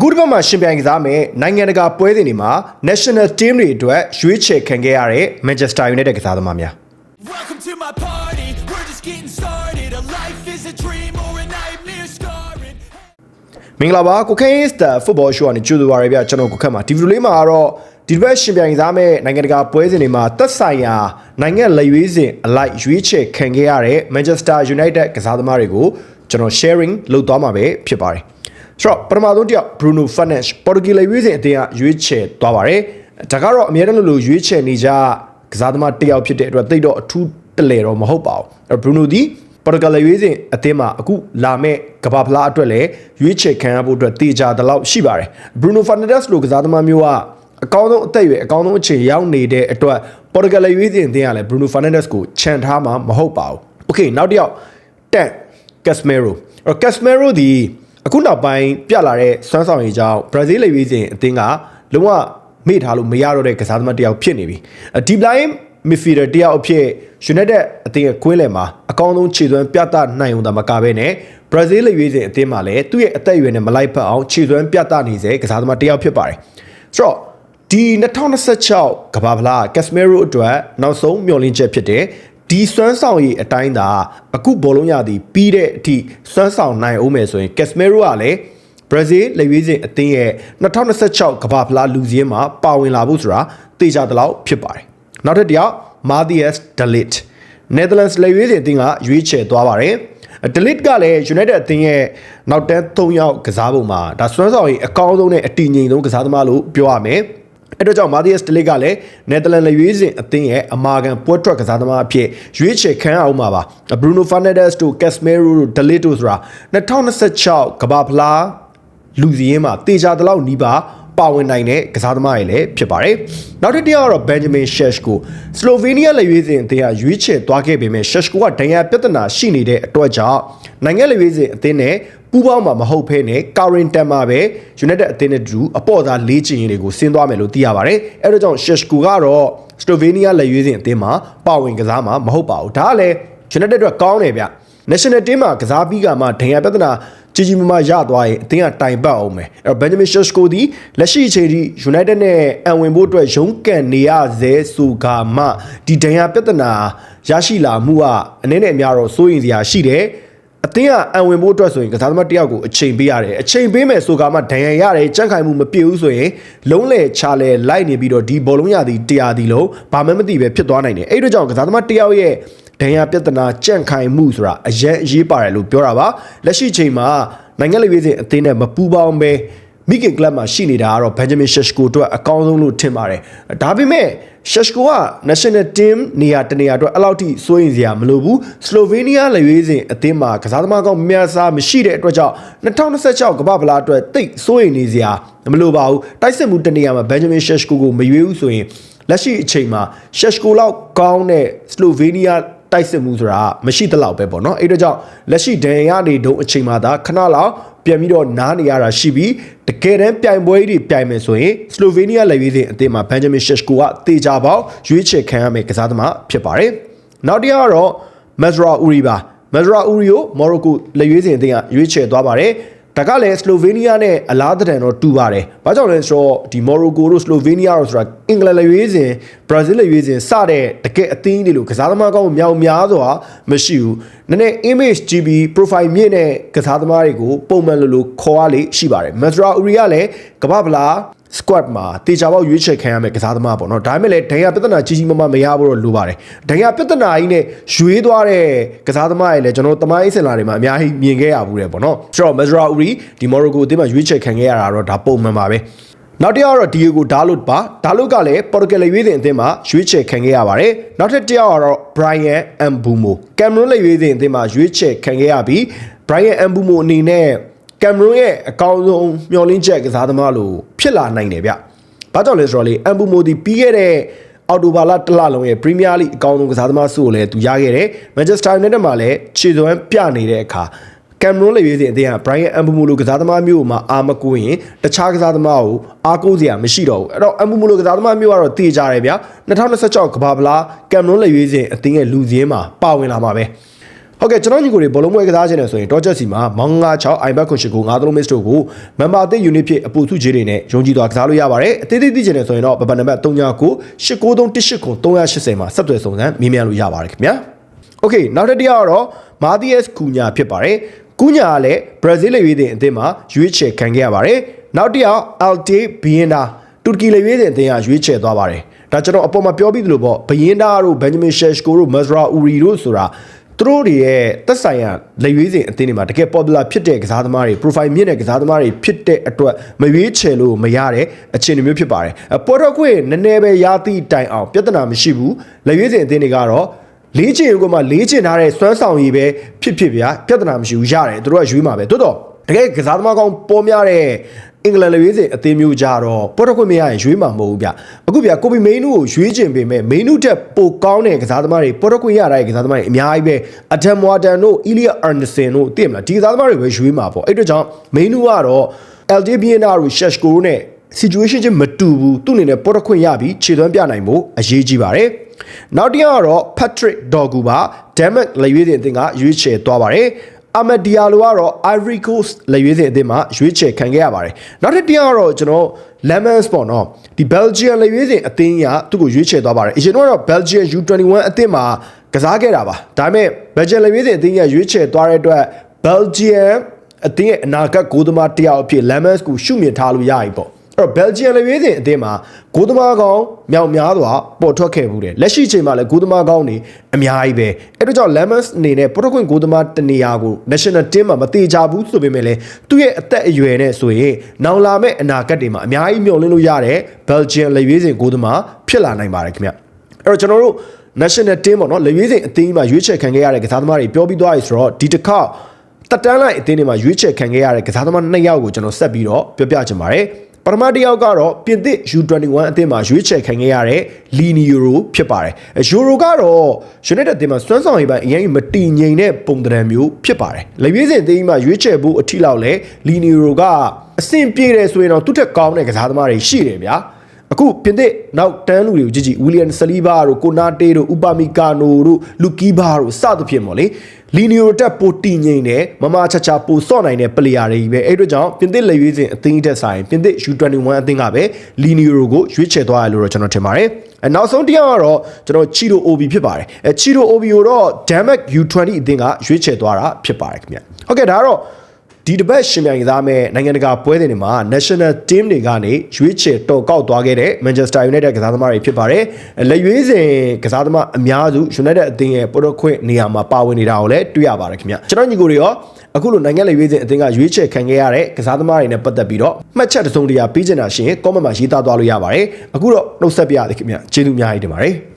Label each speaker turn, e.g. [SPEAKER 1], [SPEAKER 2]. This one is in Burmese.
[SPEAKER 1] အခုတစ်ပတ်မှာရှင်ပြိုင်ကစားမယ်နိုင်ငံတကာပွဲစဉ်တွေမှာ national team တွေအတွက်ရွေးချယ်ခံခဲ့ရတဲ့ Manchester United ကစားသမားများ
[SPEAKER 2] Welcome to my party. We're just getting started. A life is a dream or a nightmare scarring.
[SPEAKER 1] မင်္ဂလာပါကိုခိုင်းစတာ football show ကနေကြိုဆိုပါရစေဗျကျွန်တော်ကိုခက်မှာဒီဗီဒီယိုလေးမှာကတော့ဒီတစ်ပတ်ရှင်ပြိုင်ကစားမဲ့နိုင်ငံတကာပွဲစဉ်တွေမှာသက်ဆိုင်ရာနိုင်ငံလက်ရွေးစဉ်အလိုက်ရွေးချယ်ခံခဲ့ရတဲ့ Manchester United ကစားသမားတွေကိုကျွန်တော် sharing လုပ်သွားမှာပဲဖြစ်ပါတယ် ဆိုတော့ပထမဆုံးတစ်ယောက် Bruno Fernandes ပေါ်တူဂီလက်ရွေးစဉ်အသင်းကရွေးချယ်သွားပါတယ်ဒါကတော့အများတန်းလို့လို့ရွေးချယ်နေကြကစားသမားတစ်ယောက်ဖြစ်တဲ့အတွက်သိတော့အထူးတလဲတော့မဟုတ်ပါဘူးအဲ့ Bruno ဒီပေါ်တူဂီလက်ရွေးစဉ်အသင်းမှာအခုလာမဲ့ကမ္ဘာဖလားအတွက်လည်းရွေးချယ်ခံရဖို့အတွက်တေချာတလောက်ရှိပါတယ် Bruno Fernandes လိုကစားသမားမျိုးကအကောင်းဆုံးအသက်အရွယ်အကောင်းဆုံးအခြေရောက်နေတဲ့အတွက်ပေါ်တူဂီလက်ရွေးစဉ်အသင်းကလည်း Bruno Fernandes ကိုခြံထားမှာမဟုတ်ပါဘူး Okay နောက်တစ်ယောက်တန် Casemiro အဲ့ Casemiro ဒီ အခုနောက်ပိုင်းပြလာတဲ့စွမ်းဆောင်ရည်ကြောင့်ဘရာဇီးလိပ်ရေးစဉ်အသင်းကလုံးဝမေ့ထားလို့မရတော့တဲ့ကစားသမားတစ်ယောက်ဖြစ်နေပြီဒီဘလိုင်းမီဖီဒာတစ်ယောက်အဖြစ် United အသင်းရဲ့ကွင်းလယ်မှာအကောင်းဆုံးခြေစွမ်းပြသနိုင်အောင်သာမကဘဲနဲ့ဘရာဇီးလိပ်ရေးစဉ်အသင်းမှာလည်းသူ့ရဲ့အသက်အရွယ်နဲ့မလိုက်ဖက်အောင်ခြေစွမ်းပြသနေစေကစားသမားတစ်ယောက်ဖြစ်ပါတယ်ဆိုတော့ဒီ2026ကမ္ဘာဖလားကက်စမီရိုအတွက်နောက်ဆုံးမျှော်လင့်ချက်ဖြစ်တဲ့ ဒီစွမ်းဆောင်ရည်အတိုင်းသာအခုဘောလုံးရသည်ပြီးတဲ့အထိစွမ်းဆောင်နိုင်အောင်မယ်ဆိုရင်ကက်စမီရိုကလည်းဘရာဇီးလက်ရွေးစင်အသင်းရဲ့2026ကမ္ဘာဖလားလူစည်းမှာပါဝင်လာဖို့ဆိုတာသိကြသလောက်ဖြစ်ပါတယ်။နောက်ထပ်တစ်ယောက် Matthias De Ligt Netherlands လက်ရွေးစင်အသင်းကရွေးချယ်သွားပါတယ်။ De Ligt ကလည်း United အသင်းရဲ့နောက်တန်း3ယောက်ကစားပုံမှာဒါစွမ်းဆောင်ရည်အကောင်းဆုံးနဲ့အတည်ငြိမ်ဆုံးကစားသမားလို့ပြောရမယ်။ အဲ့တော့ကြောင့်မာဒီယက်စ်တလစ်ကလည်းနယ်သာလန်လက်ရွေးစင်အသင်းရဲ့အမာခံပွဲထွက်ကစားသမားအဖြစ်ရွေးချယ်ခံအောင်ပါပါဘရူနိုဖာနက်ဒက်စ်တို့ကက်စမဲရိုတို့ဒလစ်တို့ဆိုတာ2026ကမ္ဘာဖလားလူစီရင်မှာတေချာတလောက်နီးပါပါဝင်နိုင်တဲ့ကစားသမားတွေလည်းဖြစ်ပါတယ်။နောက်တစ်တစ်ယောက်ကတော့ Benjamin Sheshko စလိုဗေးနီးယားလက်ရွေးစင်အသင်းကရွေးချယ်သွားခဲ့ပေမဲ့ Sheshko ကဒဏ်ရာပြဿနာရှိနေတဲ့အတွက်ကြောင့်နိုင်ငံလက်ရွေးစင်အသင်းနဲ့ ပူးပေါင်းမှာမဟုတ်ဘဲနဲ့ကာရင်တန်မှာပဲ United အသင်းနဲ့တူအပေါ့သားလေးချင်ရင်တွေကိုဆင်းသွားမယ်လို့သိရပါတယ်။အဲဒါကြောင့် Sheshko ကတော့ Slovenia လက်ရွေးစင်အသင်းမှာပါဝင်ကစားမှာမဟုတ်ပါဘူး။ဒါကလည်း United အတွက်ကောင်းတယ်ဗျ။ National Team မှာကစားပြီးကမှဒဏ်ရာပြဿနာကြီးကြီးမားမားရသွားရင်အသင်းကတိုင်ပတ်အောင်မယ်အဲ့တော့ Benjamin Sheshko ဒီလက်ရှိအချိန်ထိ United နဲ့အံဝင်ဖို့အတွက်ရုန်းကန်နေရသေးဆိုကမှဒီဒဏ်ရာပြဿနာရရှိလာမှုကအနည်းနဲ့အများတော့စိုးရင်စရာရှိတယ် အသင်းကအံဝင်ဖို့အတွက်ဆိုရင်ကစားသမားတစ်ယောက်ကိုအချိန်ပေးရတယ်အချိန်ပေးမယ်ဆိုကမှဒဏ်ရာရတယ်ကြန့်ခိုင်မှုမပြည့်ဘူးဆိုရင်လုံးလေချလဲလိုက်နေပြီးတော့ဒီဘောလုံးရသည်တရားသည်လုံးဘာမှမသိပဲဖြစ်သွားနိုင်တယ်အဲ့တို့ကြောင့်ကစားသမားတစ်ယောက်ရဲ့ဒဏ်ရာပြဿနာကြန့်ခိုင်မှုဆိုတာအရင်အရေးပါတယ်လို့ပြောတာပါလက်ရှိချိန်မှာနိုင်ငံလေဝေးစဉ်အသင်းနဲ့မပူးပေါင်းပဲမိခင်ကလပ်မှာရှိနေတာကတော့ Benjamin Sheshko အတွက်အကောင်းဆုံးလို့ထင်ပါတယ်ဒါပေမဲ့ Sheshko က National Team နေရာတနေရာအတွက်အဲ့လောက်ထိစိုးရင်စရာမလိုဘူး Slovenia လေဝေးစဉ်အသင်းမှာကစားသမားကောင်းများစားမရှိတဲ့အတွက်ကြောင့်2026ကမ္ဘာဖလားအတွက်တိတ်စိုးရင်နေစရာမလိုပါဘူးတိုက်စစ်မှုတနေရာမှာ Benjamin Sheshko ကိုမရွေးဘူးဆိုရင်လက်ရှိအချိန်မှာ Sheshko လောက်ကောင်းတဲ့ Slovenia တိုက်စစ်မှုဆိုတာမရှိသလောက်ပဲပေါ့နော်အဲ့တော့ကြောင့်လက်ရှိဒဏ်ရာနေတုံးအချိန်မှသာခဏလောက် ပြန်ပြီးတော့နားနေရတာရှိပြီးတကယ်တမ်းပြိုင်ပွဲကြီးပြိုင်မယ်ဆိုရင်စလိုဗေးနီးယားလက်ရွေးစဉ်အသင်းမှာဘန်ဂျမင်ရှက်ကိုကတေချာပေါက်ရွေးချယ်ခံရမယ်ကစားသမားဖြစ်ပါတယ်နောက်တစ်ယောက်ကတော့မက်ဇရာအူရီပါမက်ဇရာအူရီကိုမော်ရိုကိုလက်ရွေးစဉ်အသင်းကရွေးချယ်သွားပါတယ် ဒါကလည်းစလိုဗေးနီးယားနဲ့အလားတန်တော့တူပါတယ်။ဘာကြောင့်လဲဆိုတော့ဒီမော်ရိုကိုတို့စလိုဗေးနီးယားတို့ဆိုတာအင်္ဂလန်လက်ရွေးစဉ်ဘရာဇီးလက်ရွေးစဉ်စတဲ့တကယ်အသင်းတွေလို့ကစားသမားကောင်းမြောက်များစွာမရှိဘူး။နည်းနည်း image ကြည့်ပြီး profile မြင့်တဲ့ကစားသမားတွေကိုပုံမှန်လိုလိုခေါ်ရလေရှိပါတယ်။မက်ဇရာအူရီကလည်းကမ္ဘာဗလာ squad မှာတေချာပေါက်ရွေးချယ်ခံရမယ်ကစားသမားပေါ့နော်ဒါပေမဲ့လည်းဒဏ်ရာပြဿနာကြီးကြီးမားမားမရဘူးတော့လိုပါတယ်ဒဏ်ရာပြဿနာကြီးနဲ့ရွေးသွားတဲ့ကစားသမားတွေလည်းကျွန်တော်တမိုင်းစင်လာတွေမှာအများကြီးမြင်ခဲ့ရဘူးတယ်ပေါ့နော်ဆိုတော့ Mazra Uri ဒီ Morocco အသင်းမှာရွေးချယ်ခံခဲ့ရတာတော့ဒါပုံမှန်ပါပဲနောက်တစ်ယောက်ကတော့ Diego Dalot ပါ Dalot ကလည်း Portugal ရွေးစဉ်အသင်းမှာရွေးချယ်ခံခဲ့ရပါတယ်နောက်ထပ်တစ်ယောက်ကတော့ Brian Mbumo Cameroon ရွေးစဉ်အသင်းမှာရွေးချယ်ခံခဲ့ရပြီး Brian Mbumo အနေနဲ့ ကင်မရွန်ရဲ့အကောင်းဆုံးမျှော်လင့်ချက်ကစားသမားလို့ဖြစ်လာနိုင်တယ်ဗျ။ဘာကြောင့်လဲဆိုတော့လေအမ်ဘူမိုဒီပြီးခဲ့တဲ့အော်တိုဘာလတစ်လလုံးရဲ့ပရီးမီးယားလိအကောင်းဆုံးကစားသမားစုကိုလည်းသူရခဲ့တယ်။မန်ချက်စတာယူနိုက်တက်မှာလည်းခြေစွမ်းပြနေတဲ့အခါကင်မရွန်လေရွေးစဉ်အသင်းကဘရိုင်ယန်အမ်ဘူမိုလိုကစားသမားမျိုးမှာအာမကိုရင်တခြားကစားသမားကိုအားကိုးစရာမရှိတော့ဘူး။အဲ့တော့အမ်ဘူမိုလိုကစားသမားမျိုးကတော့တည်ကြတယ်ဗျာ။2026ကမ္ဘာဗလားကင်မရွန်လေရွေးစဉ်အသင်းရဲ့လူစည်းမှာပါဝင်လာမှာပဲ။ ဟုတ်ကဲ့ကျွန်တော်ညီကိုတွေဘောလုံးပွဲကစားခြင်းနဲ့ဆိုရင်တော့ချက်စီမှာမောင်ငါ6 iPad ခွန်ရှိကို9သလုံး miss တို့ကို member အသစ် unit ဖြစ်အပူစုကြီးတွေနဲ့ယုံကြည်စွာကစားလို့ရပါတယ်အသေးသေးသိချင်တယ်ဆိုရင်တော့ပပနံပါတ်39 8938ခွန်380မှာဆက်သွယ်စုံစမ်းမြင်မြန်လို့ရပါတယ်ခင်ဗျာโอเคနောက်တစ်တရားကတော့ Mathias Cunha ဖြစ်ပါတယ်ကူညာကလည်းဘရာဇီးလေရွေးတဲ့အသင်းမှာရွေးချယ်ခံခဲ့ရပါတယ်နောက်တစ်ယောက် Alte Biena တူရကီလေရွေးတဲ့အသင်းကရွေးချယ်သွားပါတယ်ဒါကျွန်တော်အပေါ်မှာပြောပြီးသလိုပေါ့ဘယင်းဒါတို့ဘန်ဂျမင်ရှက်ရှ်ကိုတို့မက်ဇရာအူရီတို့ဆိုတာ သူတို့တွေရဲ့သက်ဆိုင်ရာလက်ရွေးစဉ်အသင်းတွေမှာတကယ် popular ဖြစ်တဲ့ကစားသမားတွေ profile မြင့်တဲ့ကစားသမားတွေဖြစ်တဲ့အတွက်မရွေးချယ်လို့မရတဲ့အခြေအနေမျိုးဖြစ်ပါတယ်အပေါ်တော့ခွေနည်းနည်းပဲရသည့်တိုင်အောင်ပြဿနာမရှိဘူးလက်ရွေးစဉ်အသင်းတွေကတော့လေးချင်ကမှလေးချင်ထားတဲ့စွမ်းဆောင်ရည်ပဲဖြစ်ဖြစ်ဗျာပြဿနာမရှိဘူးရတယ်သူတို့ကရွေးမှာပဲတိုးတော့တကယ်ကစားသမားကောင်းပေါ်များတဲ့ အင်္ဂလန်လေရွေးစဉ်အသင်းမျိုးကြတော့ပေါ်တော့ခွင့်မရရင်ရွေးမှာမဟုတ်ဘူးဗျအခုဗျကိုပီမိန်နူကိုရွေးချင်ပေမဲ့မိန်နူတက်ပိုကောင်းတဲ့ကစားသမားတွေပေါ်တော့ခွင့်ရတဲ့ကစားသမားတွေအများကြီးပဲအဒမ်ဝါတန်တို့အီလီယာအာန်ဒဆင်တို့သိမလားဒီကစားသမားတွေပဲရွေးမှာပေါ့အဲ့အတွက်ကြောင့်မိန်နူကတော့ LDBNR တို့ Sheshko တို့နဲ့ situation ချင်းမတူဘူးသူ့အနေနဲ့ပေါ်တော့ခွင့်ရပြီးခြေသွမ်းပြနိုင်ဖို့အရေးကြီးပါတယ်နောက်တစ်ယောက်ကတော့ Patrick Dogu ပါ Denmark လေရွေးစဉ်အသင်းကရွေးချယ်သွားပါတယ် အမဒီယာလိုကတော့ Ivory Coast လေရွေးစဉ်အသင်းမှာရွေးချယ်ခံခဲ့ရပါတယ်နောက်တစ်တရားကတော့ကျွန်တော် Lemons ပေါ့နော်ဒီ Belgian လေရွေးစဉ်အသင်းကသူ့ကိုရွေးချယ်သွားပါတယ်အရင်တော့ Belgian U21 အသင်းမှာကစားခဲ့တာပါဒါပေမဲ့ Belgian လေရွေးစဉ်အသင်းကရွေးချယ်သွားတဲ့အတွက် Belgian အသင်းရဲ့အနာဂတ်ဂိုးသမားတစ်ယောက်အဖြစ် Lemons ကိုရှုမြင်ထားလို့ရပြီပေါ့အဲ့ တော့ Belgian လေရွေးစဉ်အသင်းမှာဂိုးသမားကောင်းမြောက်များစွာပေါ်ထွက်ခဲ့ဘူးတယ်လက်ရှိချိန်မှာလည်းဂိုးသမားကောင်းနေအများကြီးပဲအဲ့တော့ကြောင့် Lemons အနေနဲ့ပေါ်ထွက်ခွင့်ဂိုးသမားတနေရာကို National Team မှာမတေချဘူးဆိုပေမဲ့လည်းသူ့ရဲ့အသက်အရွယ်နဲ့ဆိုရင်နောင်လာမဲ့အနာဂတ်တွေမှာအများကြီးမျှော်လင့်လို့ရတဲ့ Belgian လေရွေးစဉ်ဂိုးသမားဖြစ်လာနိုင်ပါတယ်ခင်ဗျအဲ့တော့ကျွန်တော်တို့ national team ပေါ့နော်လေရွေးစဉ်အသင်းကြီးမှာရွေးချယ်ခံခဲ့ရတဲ့ကစားသမားတွေပြောပြီးသွားပြီဆိုတော့ဒီတစ်ခါတက်တန်းလိုက်အသင်းတွေမှာရွေးချယ်ခံခဲ့ရတဲ့ကစားသမားနှစ်ယောက်ကိုကျွန်တော်ဆက်ပြီးတော့ပြောပြချင်ပါတယ် ပထမတစ်ယောက်ကတော့ပြင်သစ် U21 အသင်းမှာရွေးချယ်ခံခဲ့ရတဲ့လီနီယိုဖြစ်ပါတယ်။ယူရိုကတော့ United အသင်းမှာစွမ်းဆောင်ရည်ပိုင်းအရင်မတည်ငြိမ်တဲ့ပုံသဏ္ဍာန်မျိုးဖြစ်ပါတယ်။လေရွေးစဉ်အသင်းကြီးမှာရွေးချယ်ဖို့အထီလောက်လဲလီနီယိုကအဆင်ပြေတယ်ဆိုရင်တော့သူ့ထက်ကောင်းတဲ့ကစားသမားတွေရှိတယ်ဗျာ။ အခုပြင်သစ်နောက်တန်းလူတွေကိုကြည့်ကြည့်ဝီလီယမ်ဆလီဘာတို့ကိုနာတေတို့ဥပါမီကာနိုတို့လူကီဘာတို့စသဖြင့်ပေါ့လေလီနီယိုတက်ပိုတီငိန်တယ်မမချာချာပိုစော့နိုင်တဲ့ပလေယာတွေကြီးပဲအဲ့အတွက်ကြောင့်ပြင်သစ်လက်ရွေးစဉ်အသင်းတက်ဆိုင်ပြင်သစ် U21 အသင်းကပဲလီနီယိုကိုရွေးချယ်သွားရလို့တော့ကျွန်တော်ထင်ပါတယ်အဲနောက်ဆုံးတစ်ယောက်ကတော့ကျွန်တော်ချီရိုအိုဘီဖြစ်ပါတယ်အဲချီရိုအိုဘီကိုတော့ Damek U20 အသင်းကရွေးချယ်သွားတာဖြစ်ပါတယ်ခင်ဗျဟုတ်ကဲ့ဒါကတော့ ဒီတစ်ပတ်ရှင်ပြိုင်ကစားမဲ့နိုင်ငံတကာပွဲတွေမှာ national team တွေကနေရွေးချယ်တော်ကောက်သွားခဲ့တဲ့ Manchester United ကစားသမားတွေဖြစ်ပါတယ်။လက်ရွေးစဉ်ကစားသမားအများစု United အသင်းရဲ့ပေါ်တော့ခွင့်နေရာမှာပါဝင်နေတာကိုလည်းတွေ့ရပါတယ်ခင်ဗျ။ကျွန်တော်ညီကိုတွေရောအခုလိုနိုင်ငံလက်ရွေးစဉ်အသင်းကရွေးချယ်ခံခဲ့ရတဲ့ကစားသမားတွေနဲ့ပတ်သက်ပြီးတော့မှတ်ချက်တစ်စုံတရာပေးချင်တာရှိရင် comment မှာရေးသားသွားလို့ရပါတယ်။အခုတော့နှုတ်ဆက်ပြရသည်ခင်ဗျ။ကျေးဇူးအများကြီးတင်ပါတယ်။